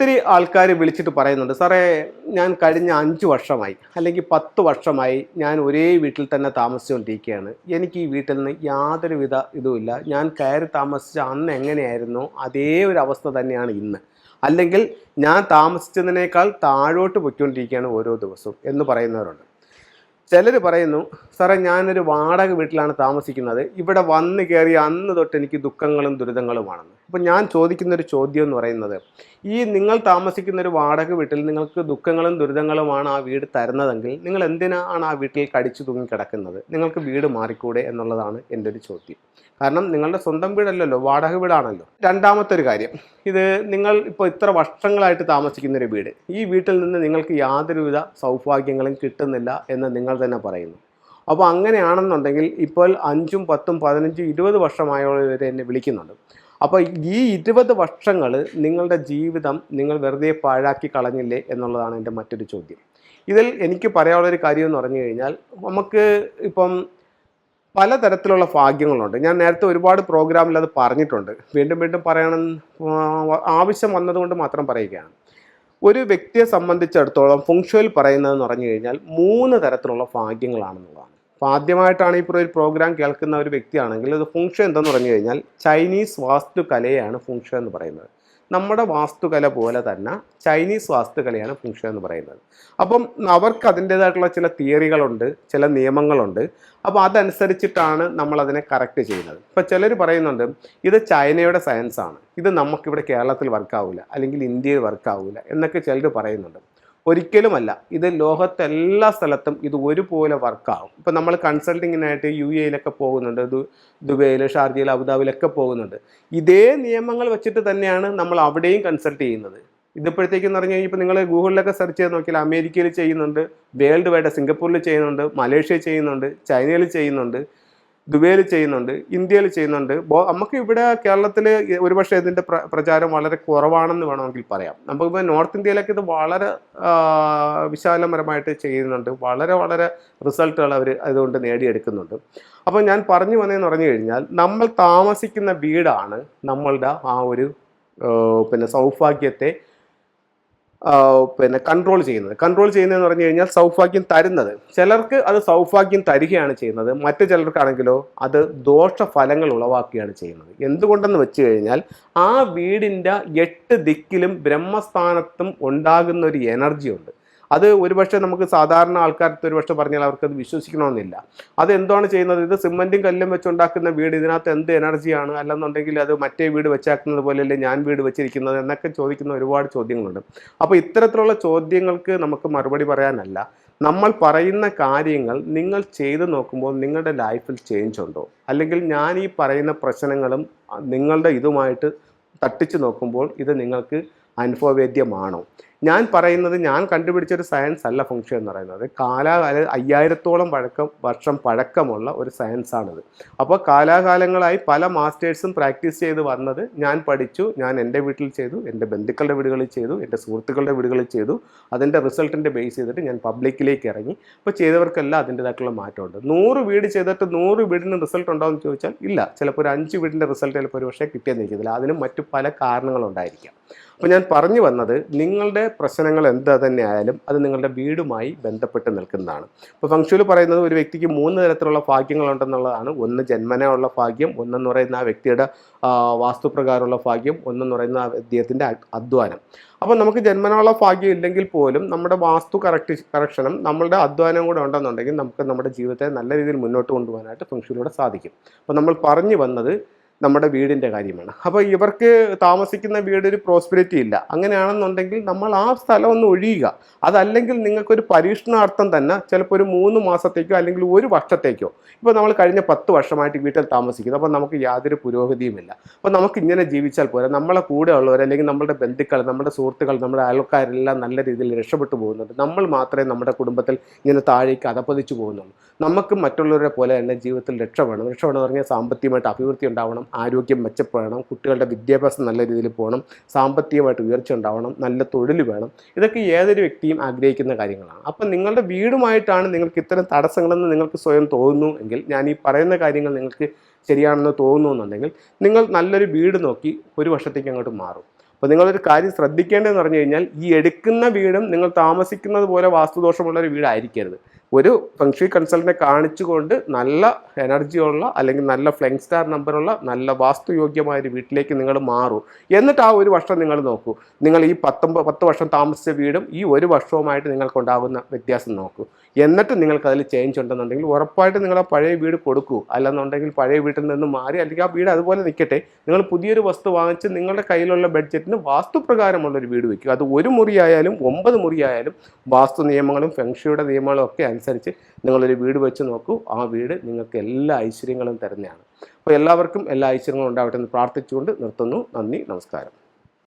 ഒത്തിരി ആൾക്കാർ വിളിച്ചിട്ട് പറയുന്നുണ്ട് സാറേ ഞാൻ കഴിഞ്ഞ അഞ്ച് വർഷമായി അല്ലെങ്കിൽ പത്ത് വർഷമായി ഞാൻ ഒരേ വീട്ടിൽ തന്നെ താമസിച്ചുകൊണ്ടിരിക്കുകയാണ് എനിക്ക് ഈ വീട്ടിൽ നിന്ന് യാതൊരുവിധ ഇതുമില്ല ഞാൻ കയറി താമസിച്ച അന്ന് എങ്ങനെയായിരുന്നു? അതേ ഒരു അവസ്ഥ തന്നെയാണ് ഇന്ന്. അല്ലെങ്കിൽ ഞാൻ താമസിച്ചതിനേക്കാൾ താഴോട്ട് പൊയ്ക്കൊണ്ടിരിക്കുകയാണ് ഓരോ ദിവസവും എന്ന് പറയുന്നവരുണ്ട്. ചിലർ പറയുന്നു സാറേ ഞാനൊരു വാടക വീട്ടിലാണ് താമസിക്കുന്നത്. ഇവിടെ വന്ന് കയറി അന്ന് തൊട്ട് എനിക്ക് ദുഃഖങ്ങളും ദുരിതങ്ങളുമാണെന്ന് അപ്പോൾ ഞാൻ ചോദിക്കുന്ന ഒരു ചോദ്യം എന്ന് പറയുന്നത് ഈ നിങ്ങൾ താമസിക്കുന്ന ഒരു വാടക വീട്ടിൽ നിങ്ങൾക്ക് ദുഃഖങ്ങളും ദുരിതങ്ങളുമാണ് ആ വീട് തരുന്നതെങ്കിൽ നിങ്ങൾ എന്തിനാണ് ആ വീട്ടിൽ കടിച്ചു തൂങ്ങി കിടക്കുന്നത്? നിങ്ങൾക്ക് വീട് മാറിക്കൂടെ എന്നുള്ളതാണ് എന്റെ ഒരു ചോദ്യം. കാരണം നിങ്ങളുടെ സ്വന്തം വീടല്ലല്ലോ വാടക വീടാണല്ലോ. രണ്ടാമത്തെ ഒരു കാര്യം ഇത് നിങ്ങൾ ഇപ്പോൾ ഇത്ര വർഷങ്ങളായിട്ട് താമസിക്കുന്ന ഒരു വീട്. ഈ വീട്ടിൽ നിന്ന് നിങ്ങൾക്ക് യാതൊരുവിധ സൗഭാഗ്യങ്ങളും കിട്ടുന്നില്ല എന്ന് നിങ്ങൾ തന്നെ പറയുന്നു. അപ്പോൾ അങ്ങനെയാണെന്നുണ്ടെങ്കിൽ ഇപ്പോൾ അഞ്ചും പത്തും പതിനഞ്ചും ഇരുപത് വർഷമായവർ എന്നെ വിളിക്കുന്നുണ്ട്. അപ്പോൾ ഈ ഇരുപത് വർഷങ്ങൾ നിങ്ങളുടെ ജീവിതം നിങ്ങൾ വെറുതെ പാഴാക്കി കളഞ്ഞില്ലേ എന്നുള്ളതാണ് എന്റെ മറ്റൊരു ചോദ്യം. ഇതിൽ എനിക്ക് പറയാനുള്ളൊരു കാര്യം എന്ന് പറഞ്ഞു കഴിഞ്ഞാൽ നമുക്ക് ഇപ്പം പലതരത്തിലുള്ള ഭാഗ്യങ്ങളുണ്ട്. ഞാൻ നേരത്തെ ഒരുപാട് പ്രോഗ്രാമിൽ അത് പറഞ്ഞിട്ടുണ്ട്. വീണ്ടും വീണ്ടും പറയണം ആവശ്യം വന്നതുകൊണ്ട് മാത്രം പറയുകയാണ്. ഒരു വ്യക്തിയെ സംബന്ധിച്ചിടത്തോളം ഫുങ്ഷുവൽ പറയുന്നതെന്ന് പറഞ്ഞു കഴിഞ്ഞാൽ മൂന്ന് തരത്തിലുള്ള ഭാഗ്യങ്ങളാണെന്നുള്ളതാണ്. അപ്പോൾ ആദ്യമായിട്ടാണ് ഇപ്പോൾ ഒരു പ്രോഗ്രാം കേൾക്കുന്ന ഒരു വ്യക്തിയാണെങ്കിൽ അത് ഫുങ്ഷൻ എന്തെന്ന് പറഞ്ഞു കഴിഞ്ഞാൽ ചൈനീസ് വാസ്തുകലയാണ് ഫുങ്ഷൻ എന്ന് പറയുന്നത്. നമ്മുടെ വാസ്തുകല പോലെ തന്നെ ചൈനീസ് വാസ്തുകലയാണ് ഫുങ്ഷൻ എന്ന് പറയുന്നത്. അപ്പം അവർക്ക് അതിന്റേതായിട്ടുള്ള ചില തിയറികളുണ്ട് ചില നിയമങ്ങളുണ്ട്. അപ്പോൾ അതനുസരിച്ചിട്ടാണ് നമ്മൾ അതിനെ കറക്റ്റ് ചെയ്യുന്നത്. ഇപ്പോൾ ചിലർ പറയുന്നുണ്ട് ഇത് ചൈനയുടെ സയൻസാണ് ഇത് നമുക്കിവിടെ കേരളത്തിൽ വർക്കാവില്ല അല്ലെങ്കിൽ ഇന്ത്യയിൽ വർക്കാവില്ല എന്നൊക്കെ ചിലർ പറയുന്നുണ്ട്. ഒരിക്കലുമല്ല. ഇത് ലോകത്തെ എല്ലാ സ്ഥലത്തും ഇത് ഒരുപോലെ വർക്കാകും. ഇപ്പം നമ്മൾ കൺസൾട്ടിങ്ങിനായിട്ട് യു എയിലൊക്കെ പോകുന്നുണ്ട്. ദു ദുബൈയിൽ ഷാർജയിൽ അബുദാബിയിലൊക്കെ പോകുന്നുണ്ട്. ഇതേ നിയമങ്ങൾ വെച്ചിട്ട് തന്നെയാണ് നമ്മൾ അവിടെയും കൺസൾട്ട് ചെയ്യുന്നത്. ഇതിപ്പോഴത്തേക്കെന്ന് പറഞ്ഞു കഴിഞ്ഞാൽ ഇപ്പോൾ നിങ്ങൾ ഗൂഗിളിലൊക്കെ സെർച്ച് ചെയ്ത് നോക്കിയാൽ അമേരിക്കയിൽ ചെയ്യുന്നുണ്ട് വേൾഡ് വൈഡ് സിംഗപ്പൂരിൽ ചെയ്യുന്നുണ്ട് മലേഷ്യയിൽ ചെയ്യുന്നുണ്ട് ചൈനയിൽ ചെയ്യുന്നുണ്ട്. ദുബൈയിൽ ചെയ്യുന്നുണ്ട് ഇന്ത്യയിൽ ചെയ്യുന്നുണ്ട്. നമുക്ക് ഇവിടെ കേരളത്തിൽ ഒരുപക്ഷെ ഇതിന്റെ പ്ര പ്രചാരം വളരെ കുറവാണെന്ന് വേണമെങ്കിൽ പറയാം. നമുക്കിപ്പോൾ നോർത്ത് ഇന്ത്യയിലൊക്കെ ഇത് വളരെ വിശാലപരമായിട്ട് ചെയ്യുന്നുണ്ട്. വളരെ വളരെ റിസൾട്ടുകൾ അവർ അതുകൊണ്ട് നേടിയെടുക്കുന്നുണ്ട്. അപ്പോൾ ഞാൻ പറഞ്ഞു വന്നതെന്ന് പറഞ്ഞു കഴിഞ്ഞാൽ നമ്മൾ താമസിക്കുന്ന വീടാണ് നമ്മളുടെ ആ ഒരു പിന്നെ സൗഭാഗ്യത്തെ പിന്നെ കൺട്രോൾ ചെയ്യുന്നത്. കൺട്രോൾ ചെയ്യുന്നതെന്ന് പറഞ്ഞു കഴിഞ്ഞാൽ സൗഭാഗ്യം തരുന്നത്. ചിലർക്ക് അത് സൗഭാഗ്യം തരികയാണ് ചെയ്യുന്നത്. മറ്റു ചിലർക്കാണെങ്കിലോ അത് ദോഷഫലങ്ങൾ ഉളവാക്കുകയാണ് ചെയ്യുന്നത്. എന്തുകൊണ്ടെന്ന് വെച്ച് കഴിഞ്ഞാൽ ആ വീടിന്റെ എട്ട് ദിക്കിലും ബ്രഹ്മസ്ഥാനത്തും ഉണ്ടാകുന്ന ഒരു എനർജി ഉണ്ട്. അത് ഒരുപക്ഷെ നമുക്ക് സാധാരണ ആൾക്കാർക്ക് ഒരുപക്ഷെ പറഞ്ഞാൽ അവർക്ക് അത് വിശ്വസിക്കണമെന്നില്ല. അത് എന്താണ് ചെയ്യുന്നത്? ഇത് സിമെന്റും കല്ലും വെച്ചുണ്ടാക്കുന്ന വീട് ഇതിനകത്ത് എന്ത് എനർജിയാണ് അല്ലെന്നുണ്ടെങ്കിൽ അത് മറ്റേ വീട് വെച്ചാക്കുന്നത് പോലെയല്ലേ ഞാൻ വീട് വെച്ചിരിക്കുന്നത്? എന്നൊക്കെ ചോദിക്കുന്ന ഒരുപാട് ചോദ്യങ്ങളുണ്ട്. അപ്പോൾ ഇത്തരത്തിലുള്ള ചോദ്യങ്ങൾക്ക് നമുക്ക് മറുപടി പറയാനല്ല. നമ്മൾ പറയുന്ന കാര്യങ്ങൾ നിങ്ങൾ ചെയ്തു നോക്കുമ്പോൾ നിങ്ങളുടെ ലൈഫിൽ ചേഞ്ച് ഉണ്ടോ? അല്ലെങ്കിൽ ഞാൻ ഈ പറയുന്ന പ്രശ്നങ്ങളും നിങ്ങളുടെ ഇതുമായിട്ട് തട്ടിച്ച് നോക്കുമ്പോൾ ഇത് നിങ്ങൾക്ക് അനുഭവവേദ്യമാണോ? ഞാൻ പറയുന്നത് ഞാൻ കണ്ടുപിടിച്ച ഒരു സയൻസ് അല്ല ഫംഗ്ഷൻ എന്ന് പറയുന്നത്. കാലാകാല അയ്യായിരത്തോളം പഴക്കം വർഷം പഴക്കമുള്ള ഒരു സയൻസ് ആണിത്. അപ്പോൾ കാലാകാലങ്ങളായി പല മാസ്റ്റേഴ്സും പ്രാക്ടീസ് ചെയ്ത് വന്നത് ഞാൻ പഠിച്ചു ഞാൻ എന്റെ വീട്ടിൽ ചെയ്തു എന്റെ ബന്ധുക്കളുടെ വീടുകളിൽ ചെയ്തു എന്റെ സുഹൃത്തുക്കളുടെ വീടുകളിൽ ചെയ്തു. അതിന്റെ റിസൾട്ടിന്റെ ബേസ് ചെയ്തിട്ട് ഞാൻ പബ്ലിക്കിലേക്ക് ഇറങ്ങി. അപ്പോൾ ചെയ്തവർക്കെല്ലാം അതിന്റെതായിട്ടുള്ള മാറ്റമുണ്ട്. നൂറ് വീട് ചെയ്തിട്ട് നൂറ് വീടിന് റിസൾട്ട് ഉണ്ടോ എന്ന് ചോദിച്ചാൽ ഇല്ല. ചിലപ്പോൾ ഒരു അഞ്ച് വീടിന്റെ റിസൾട്ട് ചിലപ്പോൾ ഒരു പക്ഷേ കിട്ടിയെന്നിരിക്കത്തില്ല അതിനും മറ്റു പല കാരണങ്ങളുണ്ടായിരിക്കാം. അപ്പോൾ ഞാൻ പറഞ്ഞു വന്നത് നിങ്ങളുടെ പ്രശ്നങ്ങൾ എന്താ തന്നെ ആയാലും അത് നിങ്ങളുടെ വീടുമായി ബന്ധപ്പെട്ട് നിൽക്കുന്നതാണ്. ഇപ്പോൾ ഫംഗ്ഷനിൽ പറയുന്നത് ഒരു വ്യക്തിക്ക് മൂന്ന് തരത്തിലുള്ള ഭാഗ്യങ്ങളുണ്ടെന്നുള്ളതാണ്. ഒന്ന് ജന്മനയുള്ള ഭാഗ്യം ഒന്നെന്ന് പറയുന്ന ആ വ്യക്തിയുടെ വാസ്തുപ്രകാരമുള്ള ഭാഗ്യം ഒന്നെന്ന് പറയുന്ന അദ്ദേഹത്തിന്റെ അധ്വാനം. അപ്പോൾ നമുക്ക് ജന്മനുള്ള ഭാഗ്യം ഇല്ലെങ്കിൽ പോലും നമ്മുടെ വാസ്തു കറക്റ്റ് കറക്ഷനും നമ്മളുടെ അധ്വാനം കൂടെ ഉണ്ടെന്നുണ്ടെങ്കിൽ നമുക്ക് നമ്മുടെ ജീവിതത്തെ നല്ല രീതിയിൽ മുന്നോട്ട് കൊണ്ടുപോകാനായിട്ട് ഫംഗ്ഷനിലൂടെ സാധിക്കും. അപ്പോൾ നമ്മൾ പറഞ്ഞു വന്നത് നമ്മുടെ വീടിന്റെ കാര്യമാണ്. അപ്പോൾ ഇവർക്ക് താമസിക്കുന്ന വീടൊരു പ്രോസ്പിരിറ്റി ഇല്ല. അങ്ങനെയാണെന്നുണ്ടെങ്കിൽ നമ്മൾ ആ സ്ഥലം ഒന്ന് ഒഴിയുക. അതല്ലെങ്കിൽ നിങ്ങൾക്കൊരു പരീക്ഷണാർത്ഥം തന്നെ ചിലപ്പോൾ ഒരു മൂന്ന് മാസത്തേക്കോ അല്ലെങ്കിൽ ഒരു വർഷത്തേക്കോ. ഇപ്പോൾ നമ്മൾ കഴിഞ്ഞ പത്ത് വർഷമായിട്ട് വീട്ടിൽ താമസിക്കുന്നു. അപ്പോൾ നമുക്ക് യാതൊരു പുരോഗതിയുമില്ല അപ്പോൾ നമുക്ക് ഇങ്ങനെ ജീവിച്ചാൽ പോരാ. നമ്മളെ കൂടെ ഉള്ളവർ അല്ലെങ്കിൽ നമ്മുടെ ബന്ധുക്കൾ നമ്മുടെ സുഹൃത്തുക്കൾ നമ്മുടെ അയൽക്കാരെല്ലാം നല്ല രീതിയിൽ രക്ഷപ്പെട്ടു പോകുന്നുണ്ട്. നമ്മൾ മാത്രമേ നമ്മുടെ കുടുംബത്തിൽ ഇങ്ങനെ താഴേക്ക് അതപ്പതിച്ചു പോകുന്നുള്ളൂ. നമുക്ക് മറ്റുള്ളവരെ പോലെ തന്നെ ജീവിതത്തിൽ രക്ഷ വേണം. രക്ഷ വേണമെന്ന് പറഞ്ഞാൽ സാമ്പത്തികമായിട്ട് അഭിവൃദ്ധി ഉണ്ടാവണം. ആരോഗ്യം മെച്ചപ്പെടണം കുട്ടികളുടെ വിദ്യാഭ്യാസം നല്ല രീതിയിൽ പോകണം സാമ്പത്തികമായിട്ട് ഉയർച്ച ഉണ്ടാവണം നല്ല തൊഴിൽ വേണം. ഇതൊക്കെ ഏതൊരു വ്യക്തിയും ആഗ്രഹിക്കുന്ന കാര്യങ്ങളാണ്. അപ്പം നിങ്ങളുടെ വീടുമായിട്ടാണ് നിങ്ങൾക്ക് ഇത്തരം തടസ്സങ്ങളെന്ന് നിങ്ങൾക്ക് സ്വയം തോന്നുന്നു എങ്കിൽ ഞാൻ ഈ പറയുന്ന കാര്യങ്ങൾ നിങ്ങൾക്ക് ശരിയാണെന്ന് തോന്നുന്നുണ്ടെങ്കിൽ നിങ്ങൾ നല്ലൊരു വീട് നോക്കി ഒരു വർഷത്തേക്ക് അങ്ങോട്ട് മാറും. അപ്പോൾ നിങ്ങളൊരു കാര്യം ശ്രദ്ധിക്കേണ്ടതെന്ന് പറഞ്ഞു കഴിഞ്ഞാൽ ഈ എടുക്കുന്ന വീടും നിങ്ങൾ താമസിക്കുന്നത് പോലെ വാസ്തുദോഷമുള്ള ഒരു വീടായിരിക്കരുത്. ഒരു ഫംഗ്ഷി കൺസൾട്ടിനെ കാണിച്ചുകൊണ്ട് നല്ല എനർജിയുള്ള അല്ലെങ്കിൽ നല്ല ഫ്ലെങ് സ്റ്റാർ നമ്പറുള്ള നല്ല വാസ്തുയോഗ്യമായ ഒരു വീട്ടിലേക്ക് നിങ്ങൾ മാറും. എന്നിട്ട് ആ ഒരു വർഷം നിങ്ങൾ നോക്കൂ. നിങ്ങൾ ഈ പത്തൊമ്പത് പത്ത് വർഷം താമസിച്ച വീടും ഈ ഒരു വർഷവുമായിട്ട് നിങ്ങൾക്കുണ്ടാകുന്ന വ്യത്യാസം നോക്കൂ. എന്നിട്ട് നിങ്ങൾക്ക് അതിൽ ചേഞ്ച് ഉണ്ടെന്നുണ്ടെങ്കിൽ ഉറപ്പായിട്ട് നിങ്ങൾ ആ പഴയ വീട് കൊടുക്കൂ. അല്ലെന്നുണ്ടെങ്കിൽ പഴയ വീട്ടിൽ നിന്ന് മാറി അല്ലെങ്കിൽ ആ വീട് അതുപോലെ നിൽക്കട്ടെ. നിങ്ങൾ പുതിയൊരു വസ്തു വാങ്ങിച്ച് നിങ്ങളുടെ കയ്യിലുള്ള ബഡ്ജറ്റിന് വാസ്തുപ്രകാരമുള്ള ഒരു വീട് വയ്ക്കുക അത് ഒരു മുറിയായാലും ഒമ്പത് മുറിയായാലും വാസ്തു നിയമങ്ങളും ഫെങ്ഷിയുടെ നിയമങ്ങളും ഒക്കെ അനുസരിച്ച് നിങ്ങളൊരു വീട് വെച്ച് നോക്കൂ. ആ വീട് നിങ്ങൾക്ക് എല്ലാ ഐശ്വര്യങ്ങളും തരുന്നതാണ്. അപ്പോൾ എല്ലാവർക്കും എല്ലാ ഐശ്വര്യങ്ങളും ഉണ്ടാവട്ടെ എന്ന് പ്രാർത്ഥിച്ചുകൊണ്ട് നിർത്തുന്നു. നന്ദി. നമസ്കാരം.